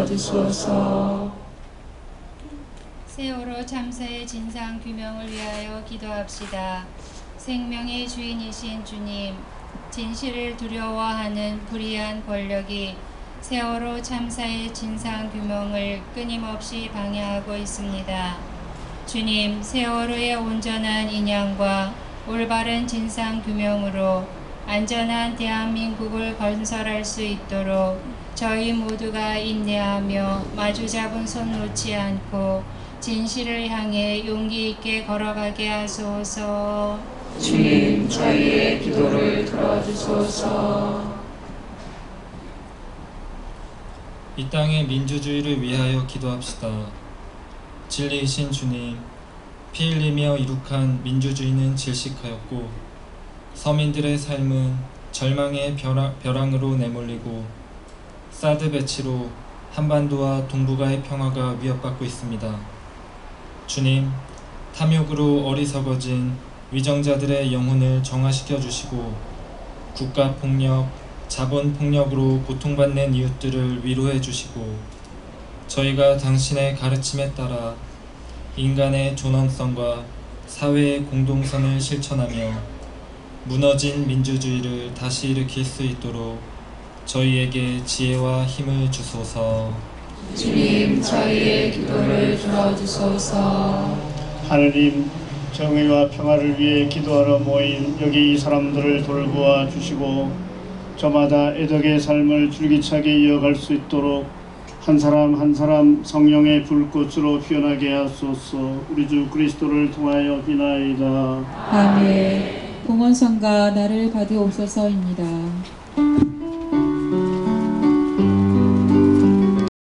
들어주소서 세월호 참사의 진상 규명을 위하여 기도합시다. 생명의 주인이신 주님, 진실을 두려워하는 불의한 권력이 세월호 참사의 진상 규명을 끊임없이 방해하고 있습니다. 주님, 세월호의 온전한 인양과 올바른 진상 규명으로 안전한 대한민국을 건설할 수 있도록 저희 모두가 인내하며 마주 잡은 손 놓지 않고 진실을 향해 용기 있게 걸어가게 하소서. 주님 저희의 기도를 들어주소서 이 땅의 민주주의를 위하여 기도합시다. 진리이신 주님, 피 흘리며 이룩한 민주주의는 질식하였고 서민들의 삶은 절망의 벼랑, 벼랑으로 내몰리고 사드 배치로 한반도와 동북아의 평화가 위협받고 있습니다. 주님, 탐욕으로 어리석어진 위정자들의 영혼을 정화시켜 주시고 국가 폭력, 자본 폭력으로 고통받는 이웃들을 위로해 주시고 저희가 당신의 가르침에 따라 인간의 존엄성과 사회의 공동선을 실천하며 무너진 민주주의를 다시 일으킬 수 있도록 저희에게 지혜와 힘을 주소서. 주님 저희의 기도를 들어주소서 하느님 정의와 평화를 위해 기도하러 모인 여기 이 사람들을 돌보아 주시고 저마다 애덕의 삶을 줄기차게 이어갈 수 있도록 한 사람 한 사람 성령의 불꽃으로 피어나게 하소서 우리 주 그리스도를 통하여 비나이다. 아멘 공원성가 나를 받으옵소서입니다.